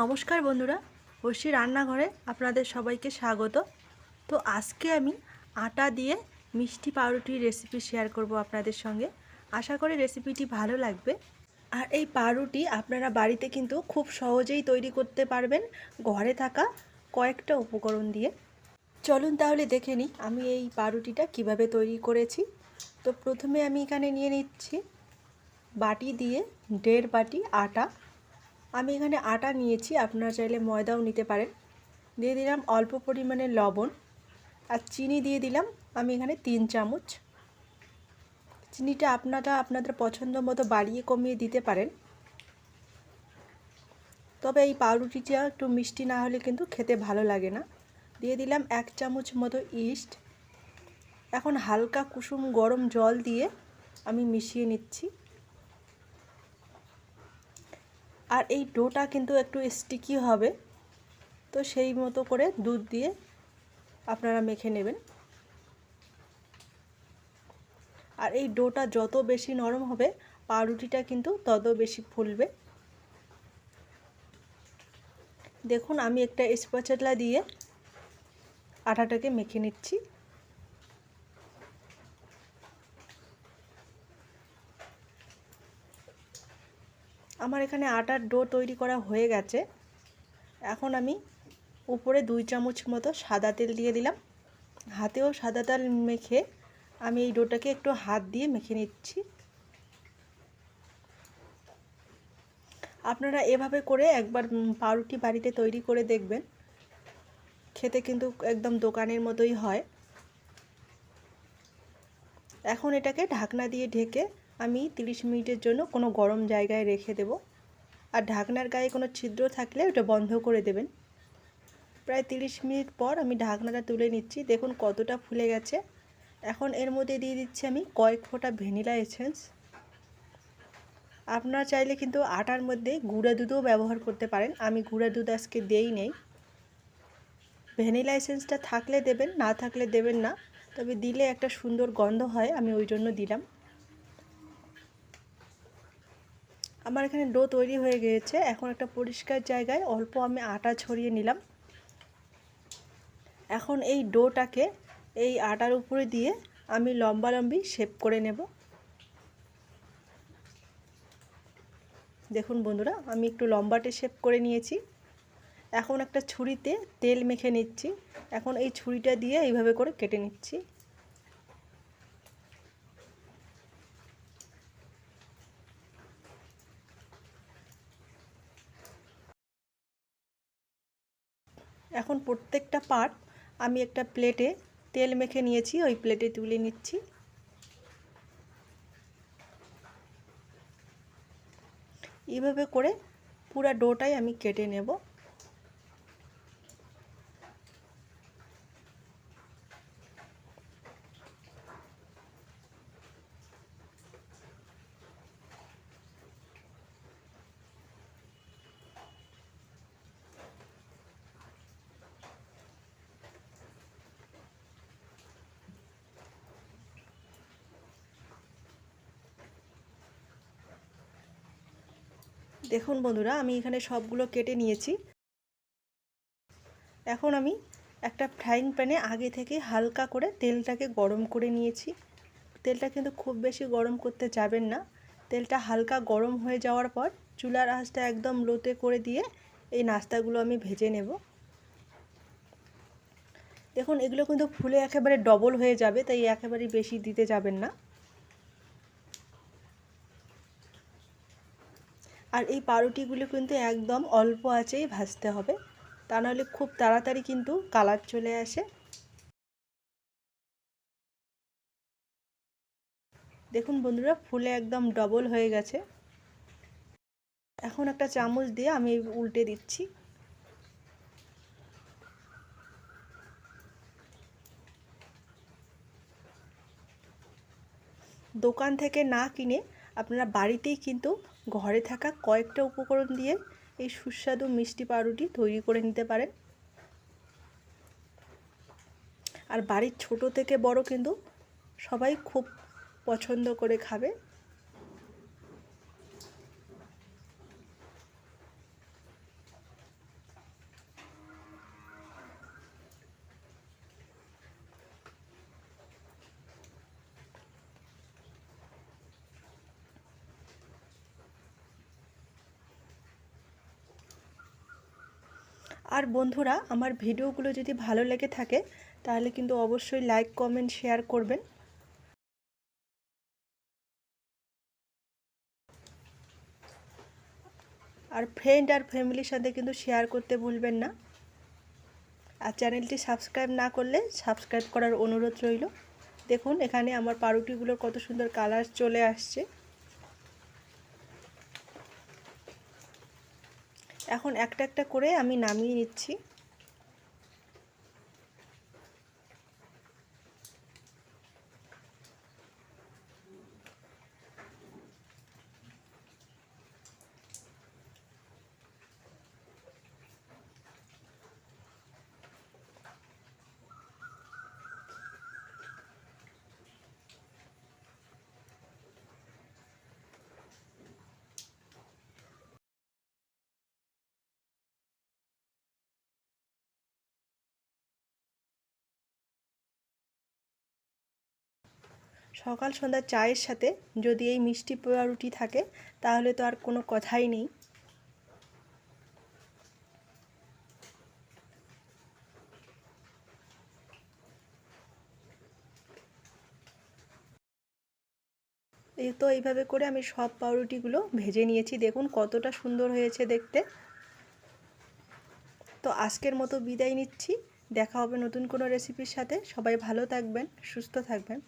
নমস্কার বন্ধুরা, বসি রান্নাঘরে আপনাদের সবাইকে স্বাগত। তো আজকে আমি আটা দিয়ে মিষ্টি পাউরুটির রেসিপি শেয়ার করব আপনাদের সঙ্গে। আশা করি রেসিপিটি ভালো লাগবে। আর এই পাউরুটি আপনারা বাড়িতে কিন্তু খুব সহজেই তৈরি করতে পারবেন ঘরে থাকা কয়েকটা উপকরণ দিয়ে। চলুন তাহলে দেখে নিই আমি এই পাউরুটিটা কীভাবে তৈরি করেছি। তো প্রথমে আমি এখানে নিয়ে নিচ্ছি বাটি দিয়ে দেড় বাটি আটা। আমি এখানে আটা নিয়েছি, আপনারা চাইলে ময়দাও নিতে পারেন। দিয়ে দিলাম অল্প পরিমাণে লবণ আর চিনি দিয়ে দিলাম আমি এখানে তিন চামচ। চিনিটা আপনারা আপনাদের পছন্দ মতো বাড়িয়ে কমিয়ে দিতে পারেন। তবে এই পাউরুটিটা একটু মিষ্টি না হলে কিন্তু খেতে ভালো লাগে না। দিয়ে দিলাম এক চামচ মতো ইস্ট। এখন হালকা কুসুম গরম জল দিয়ে আমি মিশিয়ে নিচ্ছি। আর এই ডোটা কিন্তু একটু স্টিকি হবে। তো সেই মতো করে দুধ দিয়ে আপনারা মেখে নেবেন। আর এই ডোটা যত বেশি নরম হবে, পাউরুটিটা কিন্তু তত বেশি ফুলবে। দেখুন, আমি একটা স্পাচেটলা দিয়ে আটাটাকে মেখে নিচ্ছি। আমার এখানে আটার ডো তৈরি করা হয়ে গেছে। এখন আমি উপরে দুই চামচ মতো সাদা তেল দিয়ে দিলাম। হাতেও সাদা তেল মেখে আমি এই ডোটাকে একটু হাত দিয়ে মেখে নিচ্ছি। আপনারা এভাবে করে একবার পাউরুটি বাড়িতে তৈরি করে দেখবেন। খেতে কিন্তু একদম দোকানের মতোই হয়। এখন এটাকে ঢাকনা দিয়ে ঢেকে আমি 30 মিনিটের জন্য কোনো গরম জায়গায় রেখে দেব। আর ঢাকনার গায়ে কোনো ছিদ্র থাকলে ওটা বন্ধ করে দেবেন। প্রায় 30 মিনিট পর আমি ঢাকনাটা তুলে নিচ্ছি। দেখুন কতটা ফুলে গেছে। এখন এর মধ্যে দিয়ে দিচ্ছি আমি কয়েক ফোঁটা ভ্যানিলা এসেন্স। আপনারা চাইলে কিন্তু আটার মধ্যে গুঁড়া দুধও ব্যবহার করতে পারেন। আমি গুঁড়া দুধ আজকে দেই নেই। ভ্যানিলা এসেন্সটা থাকলে দেবেন, না থাকলে দেবেন না। তবে দিলে একটা সুন্দর গন্ধ হয়, আমি ওই জন্য দিলাম। আমার এখানে ডো তৈরি হয়ে গিয়েছে। এখন একটা পরিষ্কার জায়গায় অল্প আমি আটা ছড়িয়ে নিলাম। এখন এই ডোটাকে এই আটার উপরে দিয়ে আমি লম্বা লম্বি শেপ করে নেব। দেখুন বন্ধুরা, আমি একটু লম্বাটে শেপ করে নিয়েছি। এখন একটা ছুরিতে তেল মেখে নিচ্ছি। এখন এই ছুরিটা দিয়ে এইভাবে করে কেটে নিচ্ছি। এখন প্রত্যেকটা পার্ট আমি একটা প্লেটে তেল মেখে নিয়েছি, ওই প্লেটে তুলে নিচ্ছি। এইভাবে করে পুরা ডোটাই আমি কেটে নেব। দেখুন বন্ধুরা, আমি এখানে সবগুলো কেটে নিয়েছি। এখন আমি একটা ফ্রাইং প্যানে আগে থেকে হালকা করে তেলটাকে গরম করে নিয়েছি। তেলটা কিন্তু খুব বেশি গরম করতে যাবেন না। তেলটা হালকা গরম হয়ে যাওয়ার পর চুলার আঁচটা একদম লোতে করে দিয়ে এই নাস্তাগুলো আমি ভেজে নেব। দেখুন, এগুলো কিন্তু ফুলে একেবারে ডবল হয়ে যাবে, তাই একেবারেই বেশি দিতে যাবেন না। আর এই পাউরুটিগুলো কিন্তু একদম অল্প আঁচেই ভাজতে হবে। তা নাহলে খুব তাড়াতাড়ি কিন্তু কালার চলে আসে। দেখুন বন্ধুরা, ফুলে একদম ডবল হয়ে গেছে। এখন একটা চামচ দিয়ে আমি উল্টে দিচ্ছি। দোকান থেকে না কিনে আপনারা বাড়িতেই কিন্তু ঘরে থাকা কয়েকটা উপকরণ দিয়ে এই সুস্বাদু মিষ্টি পাউরুটি তৈরি করে নিতে পারেন আর বাড়ির ছোট থেকে বড় কিন্তু সবাই খুব পছন্দ করে খাবে। আর বন্ধুরা, আমার ভিডিওগুলো যদি ভালো লেগে থাকে, তাহলে কিন্তু অবশ্যই লাইক কমেন্ট শেয়ার করবেন। আর ফ্রেন্ড আর ফ্যামিলির সাথে কিন্তু শেয়ার করতে ভুলবেন না। আর চ্যানেলটি সাবস্ক্রাইব না করলে সাবস্ক্রাইব করার অনুরোধ রইল। দেখুন, এখানে আমার পাউরুটিগুলোর কত সুন্দর কালার চলে আসছে। এখন একটা একটা করে আমি নামিয়ে নিচ্ছি। সকাল সন্ধ্যা চায়ের সাথে যদি এই মিষ্টি পোয়া রুটি থাকে, তাহলে তো আর কোনো কথাই নেই। এই তো এইভাবে করে আমি সব পাউরুটিগুলো ভেজে নিয়েছি। দেখুন কতটা সুন্দর হয়েছে দেখতে। তো আজকের মতো বিদায় নিচ্ছি। দেখা হবে নতুন কোনো রেসিপির সাথে। সবাই ভালো থাকবেন, সুস্থ থাকবেন।